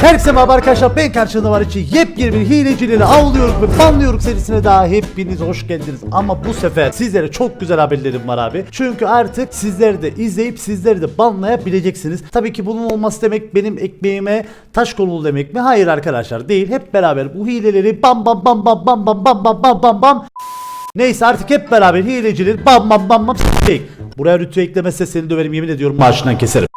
Herkese merhaba arkadaşlar ben karşınızda var için yepyeni bir hilecileri avlıyoruz ve banlıyoruz serisine daha hepiniz hoş geldiniz. Ama bu sefer sizlere çok güzel haberlerim var abi. Çünkü artık sizler de izleyip sizleri de banlayabileceksiniz. Tabii ki bunun olması demek benim ekmeğime taş konulu demek mi? Hayır arkadaşlar değil. Hep beraber bu hileleri bam bam bam bam bam bam bam bam bam bam bam Neyse artık hep beraber hilecileri bam bam bam bam s**eyim. Buraya rütü eklemezse seni döverim yemin ediyorum maaşından keserim.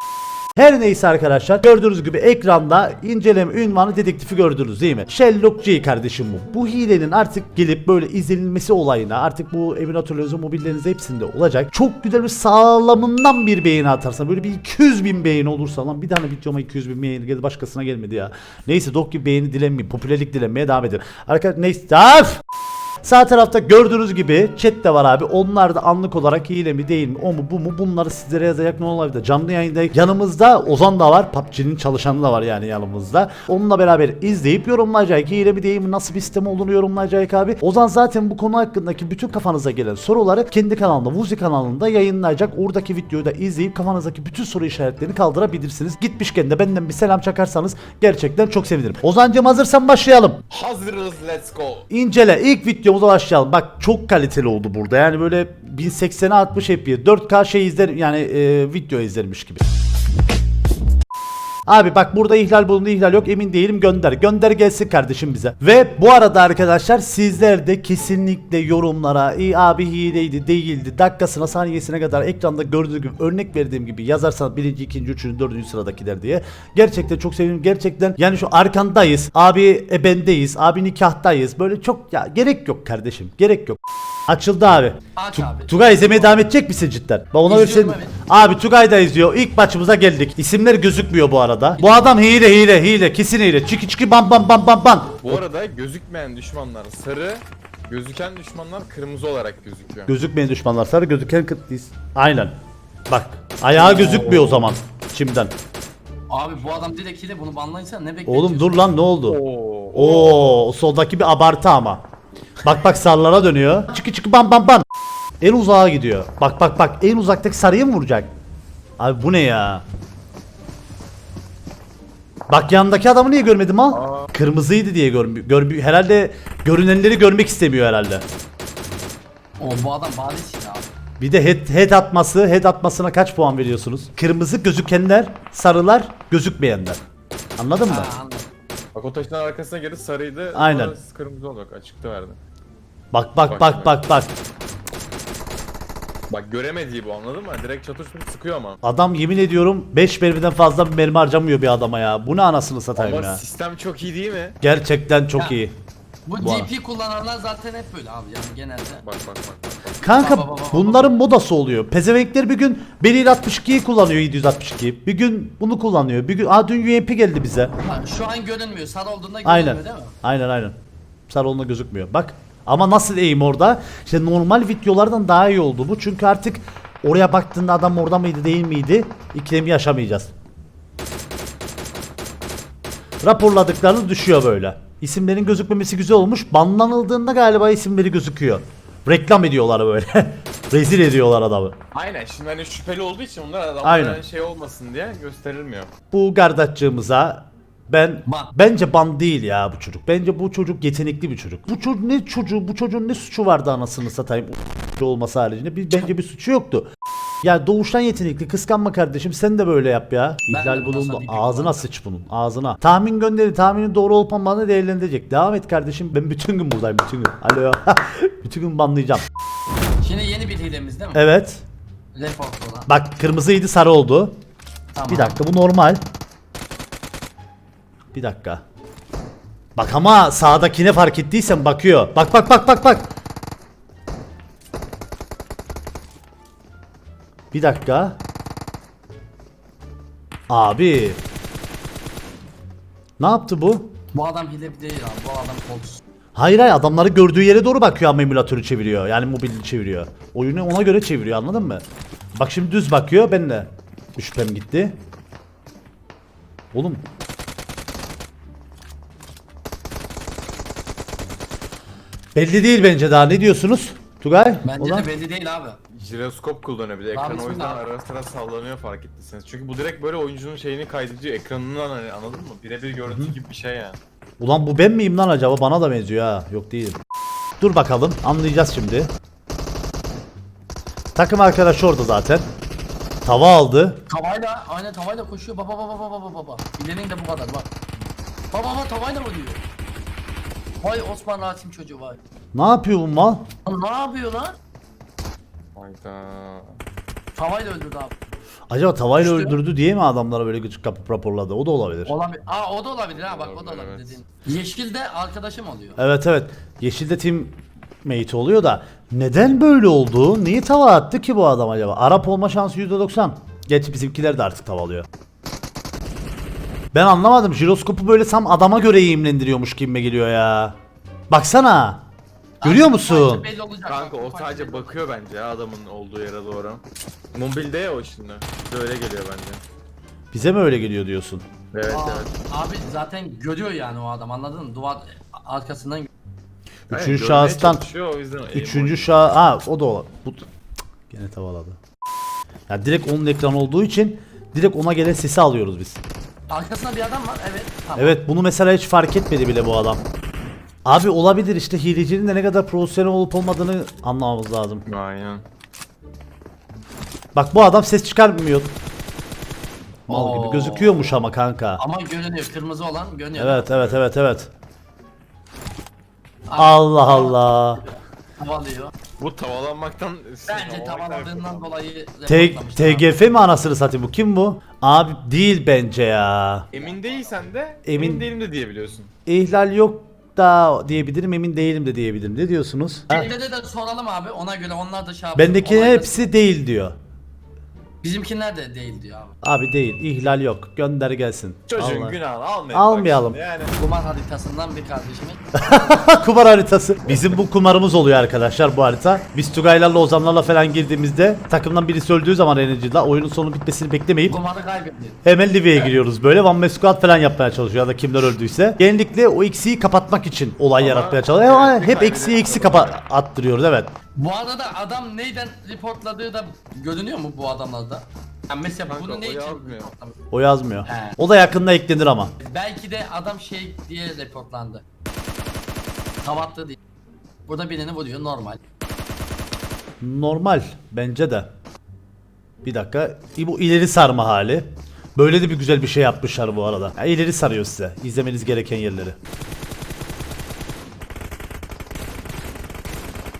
Her neyse arkadaşlar gördüğünüz gibi ekranda inceleme ünvanı dedektifi gördünüz değil mi? Sherlock G kardeşim bu. Bu hilenin artık gelip böyle izlenilmesi olayına artık bu emülatörlerinizde mobillerinizde hepsinde olacak. Çok güzel bir sağlamından bir beğeni atarsan böyle bir 200 bin beğeni olursa lan bir tane videoma 200 bin beğeni geldi başkasına gelmedi ya. Neyse dok gibi beğeni dilenmeyin popülerlik dilenmeye devam edin. Arkadaşlar neyse Af! Sağ tarafta gördüğünüz gibi chat de var abi. Onlar da anlık olarak hile mi değil mi o mu bu mu bunları sizlere yazacak ne olabilir. Canlı yayında yanımızda Ozan da var. PUBG'nin çalışanı da var yani yanımızda. Onunla beraber izleyip yorumlayacak. Hile mi değil mi nasıl bir sistem olduğunu yorumlayacak abi. Ozan zaten bu konu hakkındaki bütün kafanıza gelen soruları kendi kanalında Vuzi kanalında yayınlayacak. Oradaki videoyu da izleyip kafanızdaki bütün soru işaretlerini kaldırabilirsiniz. Gitmişken de benden bir selam çakarsanız gerçekten çok sevinirim. Ozancım hazırsan başlayalım. Hazırız let's go. İncele ilk videomuza başlayalım. Bak çok kaliteli oldu burada. Yani böyle 1080'e 60 FPS 4K şey izler yani e, video izlermiş gibi. Abi bak burada ihlal bulundu ihlal yok emin değilim gönder. Gönder gelsin kardeşim bize. Ve bu arada arkadaşlar sizler de kesinlikle yorumlara iyi abi hileydi değildi dakikasına saniyesine kadar ekranda gördüğünüz gibi örnek verdiğim gibi yazarsanız birinci ikinci üçüncü dördüncü sıradakiler diye. Gerçekten çok sevinirim gerçekten yani şu arkandayız abi ebendeyiz abi nikahtayız böyle çok ya gerek yok kardeşim gerek yok. Açıldı abi. Aç Tu- abi. Tugay izlemeye devam edecek misin cidden? Bak ona İzliyorum versin. Abi Tugay da izliyor. İlk maçımıza geldik. İsimler gözükmüyor bu arada. Bu adam hile hile hile kesin hile. Çiki çiki bam bam bam bam bam. Bu arada gözükmeyen düşmanlar sarı, gözüken düşmanlar kırmızı olarak gözüküyor. Gözükmeyen düşmanlar sarı gözüken kırtlıyız. Aynen. Bak ayağı gözükmüyor o zaman. Şimdiden. Abi bu adam direkt hile bunu banlayınsa ne bekliyorsun? Oğlum dur lan ne oldu? Oo. Oo, o soldaki bir abartı ama. Bak bak sarılara dönüyor. Çıkı çıkı bam bam bam. En uzağa gidiyor. Bak bak bak en uzaktaki sarıyı mı vuracak? Abi bu ne ya? Bak yanındaki adamı niye görmedim ha? Kırmızıydı diye görmüyor. Gör, herhalde görünenleri görmek istemiyor herhalde. O bu adam hile abi. Bir de head, head atması, head atmasına kaç puan veriyorsunuz? Kırmızı gözükenler, sarılar gözükmeyenler. Anladın mı? Ha, anladım. Bak o taşın arkasına geri sarıydı. Aynen. Kırmızı olacak açıkta verdi. Bak bak Bak bak bak. Bak göremediği bu anladın mı? Direkt çatışmış sıkıyor ama. Adam yemin ediyorum 5 mermiden fazla bir mermi harcamıyor bir adama ya. Bu ne anasını satayım Ama ya. sistem çok iyi değil mi? Gerçekten çok Ya. iyi. Bu, Bu DP kullananlar zaten hep böyle abi yani genelde. Bak bak bak bak. bak. Kanka Baba, baba, baba. bunların modası oluyor. Pezevenkler bir gün Beril 62'yi kullanıyor 762. Bir gün bunu kullanıyor. Bir gün aa dün UMP geldi bize. Ha, şu an görünmüyor. Sarı olduğunda görünmüyor Aynen. değil mi? Aynen aynen. Sarılığında gözükmüyor. Bak. Ama nasıl eğim orada? İşte normal videolardan daha iyi oldu bu. Çünkü artık oraya baktığında adam orada mıydı değil miydi? İkilemi yaşamayacağız. Raporladıklarınız düşüyor böyle. İsimlerin gözükmemesi güzel olmuş. Banlanıldığında galiba isimleri gözüküyor. Reklam ediyorlar böyle. Rezil ediyorlar adamı. Aynen şimdi hani şüpheli olduğu için onlar adamlara Aynen. şey olmasın diye gösterilmiyor. Bu gardaççığımıza ben Ban. bence ban değil ya bu çocuk. Bence bu çocuk yetenekli bir çocuk. Bu çocuk ne çocuğu bu çocuğun ne suçu vardı anasını satayım olması haricinde bir, bence bir suçu yoktu. Ya doğuştan yetenekli kıskanma kardeşim sen de böyle yap ya. Ben İhlal bulundu ağzına sıç bunun ağzına. Tahmin gönderi tahminin doğru olup olmadığını değerlendirecek. Devam et kardeşim ben bütün gün buradayım bütün gün. Alo bütün gün banlayacağım. Şimdi yeni bir hilemiz değil mi? Evet olan. bak kırmızıydı sarı oldu. Tamam. Bir dakika bu normal. Bir dakika. Bak ama sağdakine fark ettiysen bakıyor. Bak bak bak bak bak. Bir dakika. Abi. Ne yaptı bu? Bu adam hile değil abi. Bu adam kolsuz. Hayır hayır adamları gördüğü yere doğru bakıyor ama emülatörü çeviriyor. Yani mobili çeviriyor. Oyunu ona göre çeviriyor anladın mı? Bak şimdi düz bakıyor ben de. Şüphem gitti. Oğlum. Belli değil bence daha ne diyorsunuz? Tugay? Bence Ulan. de belli değil abi. Jiroskop kullanıyor bir de ekran o yüzden ara sıra sallanıyor fark ettiyseniz. Çünkü bu direkt böyle oyuncunun şeyini kaydediyor ekranından hani anladın mı? Birebir görüntü gibi bir şey yani. Ulan bu ben miyim lan acaba? Bana da benziyor ha. Yok değilim. Dur bakalım. Anlayacağız şimdi. Takım arkadaşı orada zaten. Tava aldı. Tavayla, aynen tavayla koşuyor. Baba baba baba baba baba. İlenin de bu kadar bak. Baba baba tavayla vuruyor. Vay Osman Rasim çocuğu vay. Ne yapıyor bu mal? Lan ne yapıyor lan? Hayda. Tavayla öldürdü abi. Acaba tavayla İşte. öldürdü diye mi adamlara böyle gıcık kapıp raporladı? O da olabilir. Olabilir. Aa o da olabilir ha bak o da Olabilir, olabilir evet. dediğin. Yeşil de arkadaşım oluyor. Evet evet. Yeşilde team mate oluyor da neden böyle oldu? Niye tava attı ki bu adam acaba? Arap olma şansı %90. Geç bizimkiler de artık tavalıyor. Ben anlamadım. Jiroskopu böyle tam adama göre eğimlendiriyormuş gibime geliyor ya. Baksana. Görüyor musun? belli olacak. Kanka o sadece bakıyor bence ya adamın olduğu yere doğru. Mobilde ya o şimdi. Bize öyle geliyor bence. Bize mi öyle geliyor diyorsun? Evet Aa, evet. Abi zaten görüyor yani o adam anladın mı? Duvar arkasından Üçüncü görmeye şahıstan çalışıyor, o yüzden aim Üçüncü şah... Ha o da o. Bu... Cık, Gene tavaladı. Ya direkt onun ekran olduğu için direkt ona gelen sesi alıyoruz biz. Arkasında bir adam var evet. Tamam. Evet bunu mesela hiç fark etmedi bile bu adam. Abi olabilir işte hilecinin de ne kadar profesyonel olup olmadığını anlamamız lazım. Aynen. Bak bu adam ses çıkarmıyor. Mal gibi Oo. gözüküyormuş ama kanka. Ama görünüyor kırmızı olan görünüyor. Evet evet evet evet. Abi, Allah Allah. Havalıyor. Bu tavalanmaktan... Bence tavaladığından dolayı T. TGF mi anasını satayım bu kim bu? Abi değil bence ya. Emin değilsen de Emin- emin, değilim de diyebiliyorsun. İhlal yok da diyebilirim emin değilim de diyebilirim. Ne diyorsunuz? Şeylere de soralım abi ona göre onlar da şey yapsın. Onaylasın. hepsi değil diyor. Bizimkiler de değil diyor abi. Abi değil ihlal yok gönder gelsin. Çocuğun Allah. günahını almayalım. Almayalım. bak şimdi Yani. Kumar haritasından bir kardeşimin. kumar haritası. Bizim bu kumarımız oluyor arkadaşlar bu harita. Biz Tugaylarla Ozanlarla falan girdiğimizde takımdan birisi öldüğü zaman Energy'da oyunun sonu bitmesini beklemeyip Kumarı kaybetti. hemen Livy'ye giriyoruz böyle. One Man Squad falan yapmaya çalışıyor ya da kimler öldüyse. Genellikle o eksiği kapatmak için olay Ama yaratmaya çalışıyor. Ama hep eksiği eksi kapa attırıyoruz evet. Bu arada adam neyden reportladığı da görünüyor mu bu adamlarda? Yani mesela Kanka, bunu ne o için yazmıyor. reportlamış? O yazmıyor. He. O da yakında eklenir ama. Belki de adam şey diye reportlandı. Tavattı diye. Burada birini vuruyor normal. Normal bence de. Bir dakika. Bu ileri sarma hali. Böyle de bir güzel bir şey yapmışlar bu arada. Ya ileri sarıyor size. İzlemeniz gereken yerleri.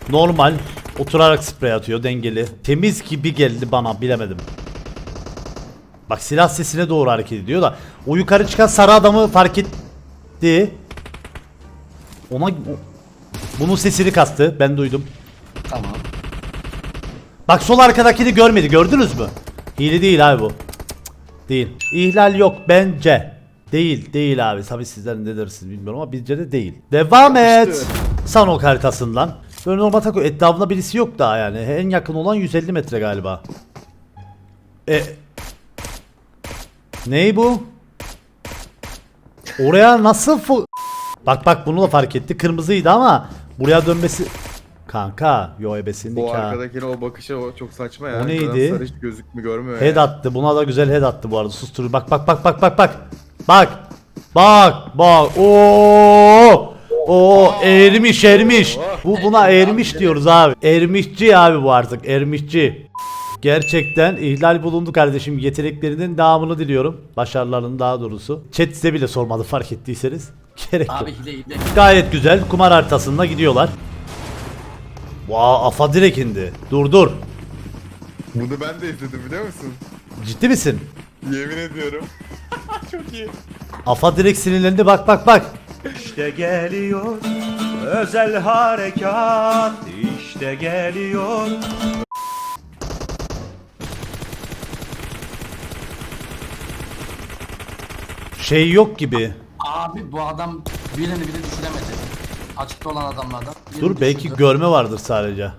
Normal. Oturarak sprey atıyor dengeli. Temiz gibi geldi bana bilemedim. Bak silah sesine doğru hareket ediyor da. O yukarı çıkan sarı adamı fark etti. Ona... Bunun sesini kastı. Ben duydum. Tamam. Bak sol arkadakini görmedi gördünüz mü? Hile değil abi bu. Değil. İhlal yok bence. Değil değil abi. Tabi sizler ne dersiniz bilmiyorum ama bizce de değil. Devam et. Sanok haritasından. Böyle normal takı etrafında birisi yok daha yani. En yakın olan 150 metre galiba. E Ney bu? Oraya nasıl fu- Bak bak bunu da fark etti. Kırmızıydı ama buraya dönmesi Kanka yo ebesin Bu nikah. arkadakine o bakışı o çok saçma ya. O neydi? Sarı hiç gözükmü görmüyor Head ya. attı. Buna da güzel head attı bu arada. Sustur. Bak bak bak bak bak bak. Bak. Bak bak. Oo. Oo ermiş ermiş. Bu buna ermiş diyoruz abi. Ermişçi abi bu artık. Ermişçi. Gerçekten ihlal bulundu kardeşim. Yeteneklerinin devamını diliyorum. Başarılarının daha doğrusu. Chat size bile sormadı fark ettiyseniz. Gerek yok. Abi hile hile. Gayet güzel. Kumar haritasında gidiyorlar. Vaa afa direkt indi. Dur dur. Bunu ben de izledim biliyor musun? Ciddi misin? Yemin ediyorum. çok iyi. Afa direkt sinirlendi bak bak bak. İşte geliyor özel harekat işte geliyor Şey yok gibi. Abi bu adam birini bile düşüremedi. Açıkta olan adamlardan. birini Dur belki düşürdü. görme vardır sadece.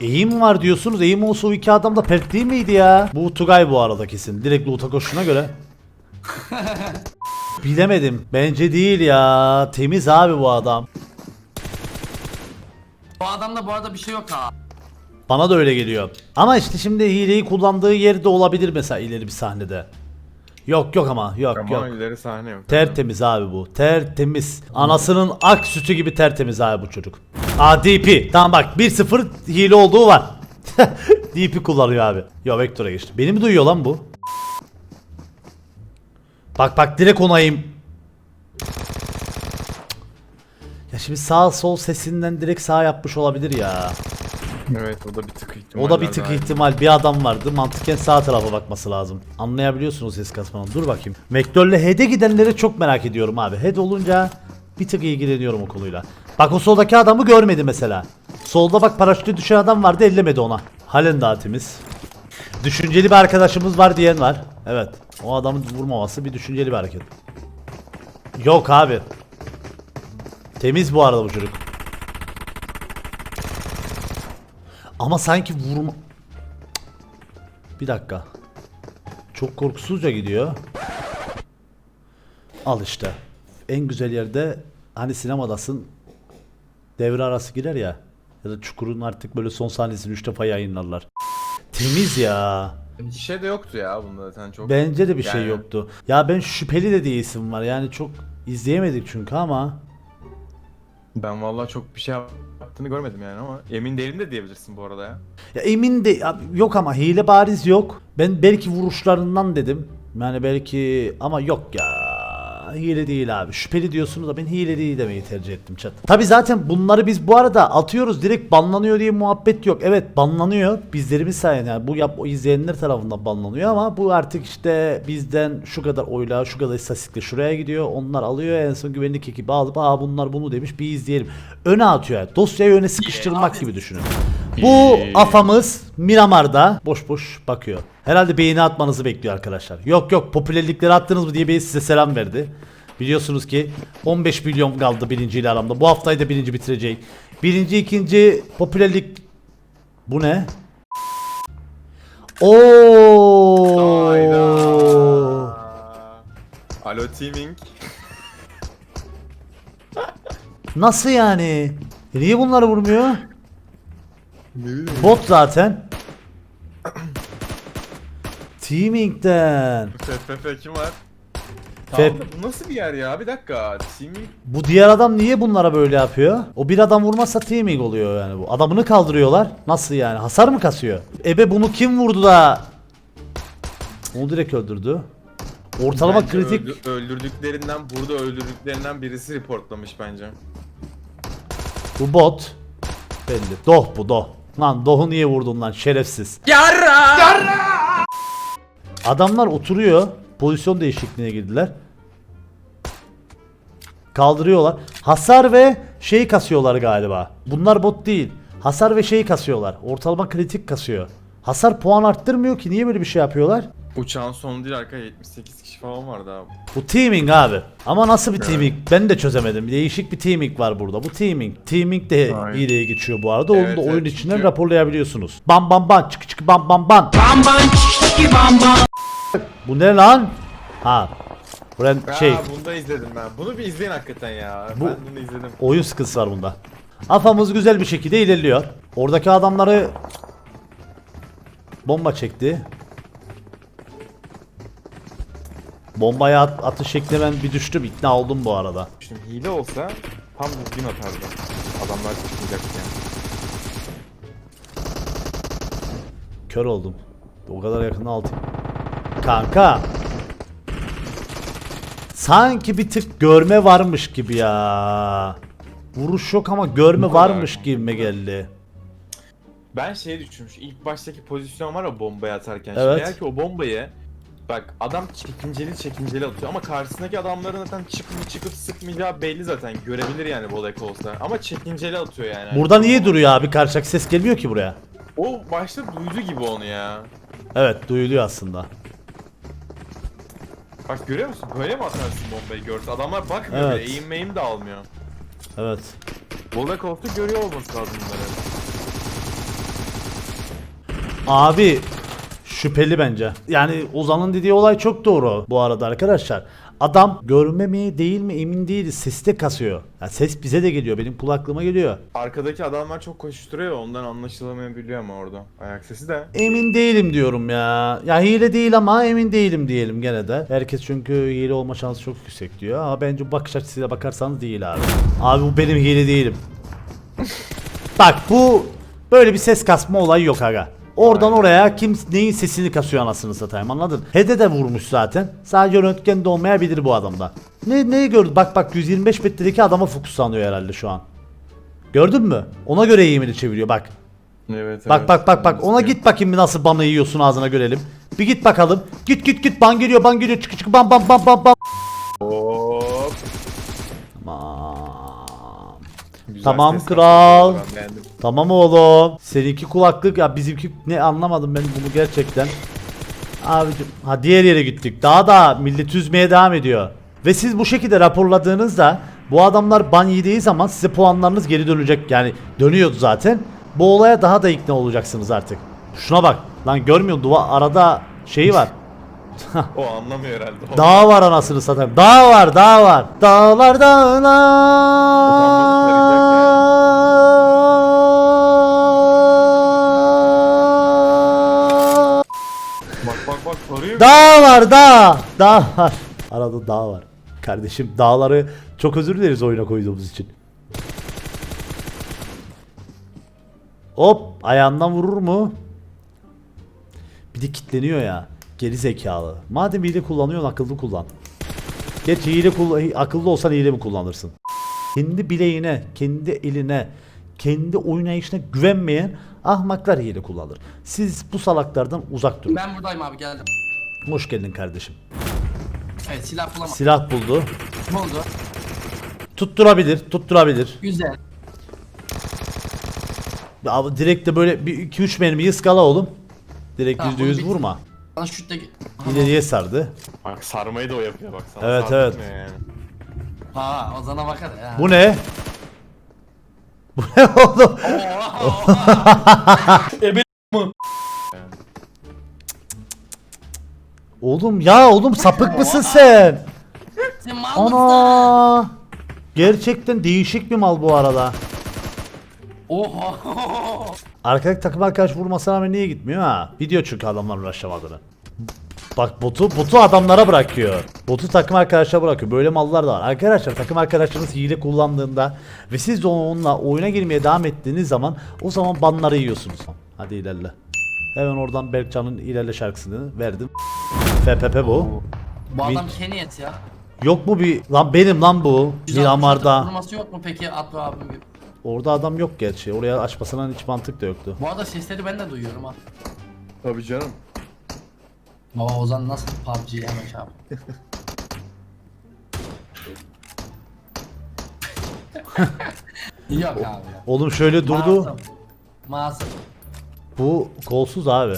Eğim var diyorsunuz. Eğim olsa o iki adam da pert değil miydi ya? Bu Tugay bu arada kesin. Direkt loot'a koşuna göre. Bilemedim. Bence değil ya. Temiz abi bu adam. Bu adamda bu arada bir şey yok ha. Bana da öyle geliyor. Ama işte şimdi hileyi kullandığı yerde olabilir mesela ileri bir sahnede. Yok yok ama yok Ama yok. ileri sahne yok. Tertemiz abi bu. Tertemiz. Anasının ak sütü gibi tertemiz abi bu çocuk. Aa DP. Tamam bak 1-0 hile olduğu var. DP kullanıyor abi. Yo Vector'a geçti. Beni mi duyuyor lan bu? Bak bak direkt onayım. Ya şimdi sağ sol sesinden direkt sağ yapmış olabilir ya. Evet o da bir tık ihtimal. O da bir tık ihtimal. Bir adam vardı. Mantıken sağ tarafa bakması lazım. Anlayabiliyorsunuz ses kasmanın. Dur bakayım. Vektörle head'e gidenleri çok merak ediyorum abi. Head olunca bir tık ilgileniyorum o konuyla. Bak o soldaki adamı görmedi mesela. Solda bak paraşütü düşen adam vardı ellemedi ona. Halen daha temiz. Düşünceli bir arkadaşımız var diyen var. Evet. O adamın vurmaması bir düşünceli bir hareket. Yok abi. Temiz bu arada bu çocuk. Ama sanki vurma... Bir dakika. Çok korkusuzca gidiyor. Al işte. En güzel yerde hani sinemadasın devre arası girer ya. Ya da Çukur'un artık böyle son sahnesini 3 defa yayınlarlar. Temiz ya. Bir şey de yoktu ya bunda zaten çok. Bence de bir şey Yani- yoktu. Ya ben şüpheli de diye isim var. Yani çok izleyemedik çünkü ama. Ben vallahi çok bir şey yaptığını görmedim yani ama emin değilim de diyebilirsin bu arada ya. Ya emin de ya yok ama hile bariz yok. Ben belki vuruşlarından dedim. Yani belki ama yok ya. Hile değil abi. Şüpheli diyorsunuz da ben hile değil demeyi tercih ettim chat. Tabi zaten bunları biz bu arada atıyoruz direkt banlanıyor diye muhabbet yok. Evet banlanıyor. Bizlerimiz sayesinde yani bu yap o izleyenler tarafından banlanıyor ama bu artık işte bizden şu kadar oyla şu kadar istatistikle şuraya gidiyor. Onlar alıyor en son güvenlik ekibi alıp aa bunlar bunu demiş bir izleyelim. Öne atıyor yani. Dosyayı öne sıkıştırmak gibi düşünün. Bu afamız Miramar'da boş boş bakıyor. Herhalde beğeni atmanızı bekliyor arkadaşlar. Yok yok popülerlikleri attınız mı diye bey size selam verdi. Biliyorsunuz ki 15 milyon kaldı birinciyle aramda. Bu haftayı da birinci bitirecek. Birinci ikinci popülerlik bu ne? Oo. Alo teaming. Nasıl yani? Niye bunları vurmuyor? Bot zaten. Teaming'den. FFF kim var? Tamam da bu nasıl bir yer ya? Bir dakika. Teaming Bu diğer adam niye bunlara böyle yapıyor? O bir adam vurmazsa teaming oluyor yani bu. Adamını kaldırıyorlar. Nasıl yani? Hasar mı kasıyor? Ebe bunu kim vurdu da? Onu direkt öldürdü. Ortalama Bence kritik. öldü- öldürdüklerinden burada öldürdüklerinden birisi reportlamış bence. Bu bot. Belli. Doh bu doh. Lan dohu niye vurdun lan şerefsiz. Adamlar oturuyor. Pozisyon değişikliğine girdiler. Kaldırıyorlar. Hasar ve şey kasıyorlar galiba. Bunlar bot değil. Hasar ve şey kasıyorlar. Ortalama kritik kasıyor. Hasar puan arttırmıyor ki. Niye böyle bir şey yapıyorlar? Uçağın sonu değil arka 78 kişi falan vardı abi. Bu teaming abi. Ama nasıl bir teaming? Ben de çözemedim. Değişik bir teaming var burada. Bu teaming. Teaming de Aynen. hileye geçiyor bu arada. Onu Evet, da oyun evet, içinden çünkü- raporlayabiliyorsunuz. Bam bam bam çık çık bam bam bam. Bu ne lan? Ha. Buran şey Aa, bunu da izledim ben. Bunu bir izleyin hakikaten ya. Bu- Ben bunu izledim. oyun sıkıntısı var bunda. Afamız güzel bir şekilde ilerliyor. Oradaki adamları bomba çekti. Bombaya at, atış şekline ben bir düştüm. ikna oldum bu arada. Şimdi hile olsa tam düzgün atardı. Adamlar çıkmayacak yani. Kör oldum. O kadar yakın altı. Kanka. Sanki bir tık görme varmış gibi ya. Vuruş yok ama görme varmış gibi geldi. Ben şey düşünmüş. ilk baştaki pozisyon var ya bombayı atarken. Evet. Şimdi eğer ki o bombayı Bak adam çekinceli çekinceli atıyor ama karşısındaki adamların zaten çıkıp çıkıp sıkmayacağı belli zaten görebilir yani Bolek olsa ama çekinceli atıyor yani. Burada niye duruyor abi? Karşıdaki ses gelmiyor ki buraya. O başta duydu gibi onu ya. Evet duyuluyor aslında. Bak görüyor musun? Böyle mi atarsın bombayı görse? Adamlar bakmıyor Evet. bile. Eğim meyim de almıyor. Evet. Bolek olsa görüyor olması lazım bunları. Abi şüpheli bence. Yani Ozan'ın dediği olay çok doğru bu arada arkadaşlar. Adam görme mi değil mi emin değiliz. Sesi de kasıyor. Ya ses bize de geliyor. Benim kulaklığıma geliyor. Arkadaki adamlar çok koşturuyor ondan anlaşılamayabiliyor ama orada. Ayak sesi de. Emin değilim diyorum ya. Ya hile değil ama emin değilim diyelim gene de. Herkes çünkü hile olma şansı çok yüksek diyor. Ama bence bu bakış açısıyla bakarsanız değil abi. Abi bu benim hile değilim. Bak bu böyle bir ses kasma olayı yok aga. Oradan oraya kim neyin sesini kasıyor anasını satayım anladın? Hede de vurmuş zaten. Sadece röntgen de olmayabilir bu adamda. Ne neyi gördü? Bak bak 125 metredeki adama fokuslanıyor herhalde şu an. Gördün mü? Ona göre eğimini çeviriyor bak. Evet, Bak evet. bak bak bak ona git bakayım bir nasıl banı yiyorsun ağzına görelim. Bir git bakalım. Git git git ban geliyor ban geliyor çık çık bam bam bam bam bam. Hop. Tamam. Güzel Tamam ses kral. ben beğendim. Tamam oğlum. Seninki kulaklık ya bizimki ne anlamadım ben bunu gerçekten. Abicim ha diğer yere gittik. Daha da millet üzmeye devam ediyor. Ve siz bu şekilde raporladığınızda bu adamlar ban yediği zaman size puanlarınız geri dönecek. Yani dönüyordu zaten. Bu olaya daha da ikna olacaksınız artık. Şuna bak. Lan görmüyor? Duva arada şeyi var. O anlamıyor herhalde. O- Dağ var anasını satayım. Dağ var, dağ var. Dağlar dağlar. Dağ var, dağ. Dağ var. Arada dağ var. Kardeşim dağları çok özür dileriz oyuna koyduğumuz için. Hop ayağından vurur mu? Bir de kitleniyor ya. Geri zekalı. Madem hile kullanıyorsun akıllı kullan. Geç hile kull- akıllı olsan hile mi kullanırsın? Kendi bileğine, kendi eline, kendi oynayışına güvenmeyen ahmaklar hile kullanır. Siz bu salaklardan uzak durun. Ben buradayım abi geldim. Hoş geldin kardeşim. Evet silah bulamadım. Silah buldu. Ne oldu? Tutturabilir, tutturabilir. Güzel. Abi direkt de böyle bir 2-3 mermiyi ıskala oğlum. Direkt Tamam, %100 bunu bir- vurma. Bana şut da... İleriye sardı. Bak sarmayı da o yapıyor bak. Sana Evet, evet. Yani. Ha Ozan'a bakar ya. Bu ne? Bu ne oğlum? Oğlum ya oğlum sapık mısın sen? Sen mal mısın? Ana! Gerçekten değişik bir mal bu arada. Oha. Arkadaki takım arkadaş vurmasına rağmen niye gitmiyor ha? Video çünkü adamlar uğraşamadığını. Bak botu botu adamlara bırakıyor. Botu takım arkadaşlara bırakıyor. Böyle mallar da var. Arkadaşlar takım arkadaşlarınız hile kullandığında ve siz de onunla oyuna girmeye devam ettiğiniz zaman o zaman banları yiyorsunuz. Hadi ilerle. Hemen oradan Berkcan'ın ilerle şarkısını verdim. FPP bu. Bu adam Mid. Keniyet ya. Yok mu bir lan benim lan bu. Miramar'da. Vurması yok mu peki Atlı abim gibi? Orada adam yok gerçi. Oraya açmasına hiç mantık da yoktu. Bu arada sesleri ben de duyuyorum ha. Tabii canım. Baba Ozan nasıl PUBG yemiş abi. Yok abi ya. Oğlum şöyle durdu. Masum. Masum. Bu kolsuz abi.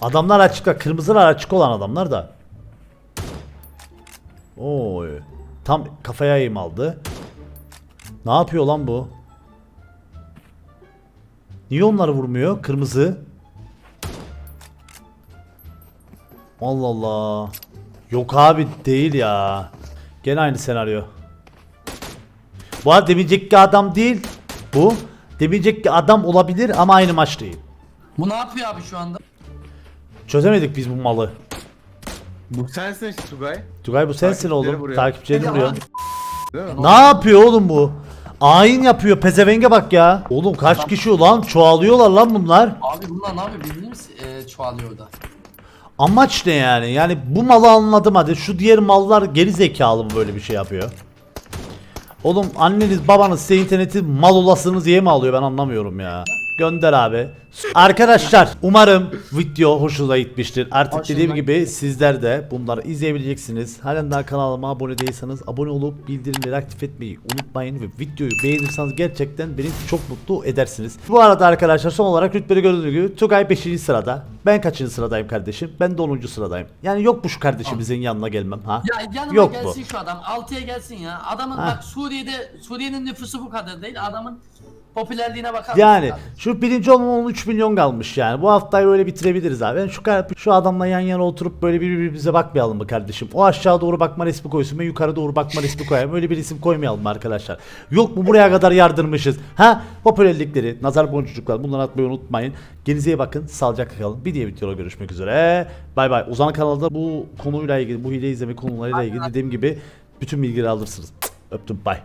Adamlar açık, kırmızılar açık olan adamlar da. Oy. Tam kafaya eğim aldı. Ne yapıyor lan bu? Niye onları vurmuyor? Kırmızı. Allah Allah. Yok abi değil ya. Gene aynı senaryo. Bu arada demeyecek adam değil. Bu. Demeyecek ki adam olabilir ama aynı maç değil. Bu ne yapıyor abi şu anda? Çözemedik biz bu malı. Bu sensin işte Tugay. Tugay bu sensin Takipçileri oğlum. vuruyor. Ya. vuruyor. Değil mi? Ne yapıyor oğlum bu? Ayin yapıyor pezevenge bak ya. Oğlum kaç kişi ulan çoğalıyorlar lan bunlar. Abi bunlar ne yapıyor birbirini mi e, çoğalıyor orada? Amaç ne yani? Yani bu malı anladım hadi. Şu diğer mallar geri zekalı mı böyle bir şey yapıyor? Oğlum anneniz babanız size interneti mal olasınız diye mi alıyor ben anlamıyorum ya. Gönder abi. Arkadaşlar umarım video hoşunuza gitmiştir. Artık dediğim gibi sizler de bunları izleyebileceksiniz. Halen daha kanalıma abone değilseniz abone olup bildirimleri aktif etmeyi unutmayın ve videoyu beğenirseniz gerçekten beni çok mutlu edersiniz. Bu arada arkadaşlar son olarak rütbeli gördüğünüz gibi Tugay 5. sırada. Ben kaçıncı sıradayım kardeşim? Ben de 10. sıradayım. Yani yok mu şu kardeşimizin yanına gelmem ha? Ya yanıma Yok bu. gelsin şu adam 6'ya gelsin ya. Adamın Ha. bak Suriye'de Suriye'nin nüfusu bu kadar değil. Adamın Popülerliğine bakar Yani mısın kardeşim? şu birinci olmama 13 milyon kalmış yani. Bu haftayı öyle bitirebiliriz abi. Ben şu kar- şu adamla yan yana oturup böyle birbirimize bakmayalım mı kardeşim? O aşağı doğru bakma resmi koysun ben yukarı doğru bakma resmi koyayım. Öyle bir isim koymayalım arkadaşlar? Yok mu buraya kadar yardırmışız? Ha? Popülerlikleri, nazar boncuklar bunları atmayı unutmayın. Kendinize iyi bakın. Sağlıcakla kalın. Bir diğer videoda görüşmek üzere. Bay bay. Uzan kanalda bu konuyla ilgili, bu hile izleme konularıyla ilgili dediğim gibi bütün bilgileri alırsınız. Öptüm. Bay.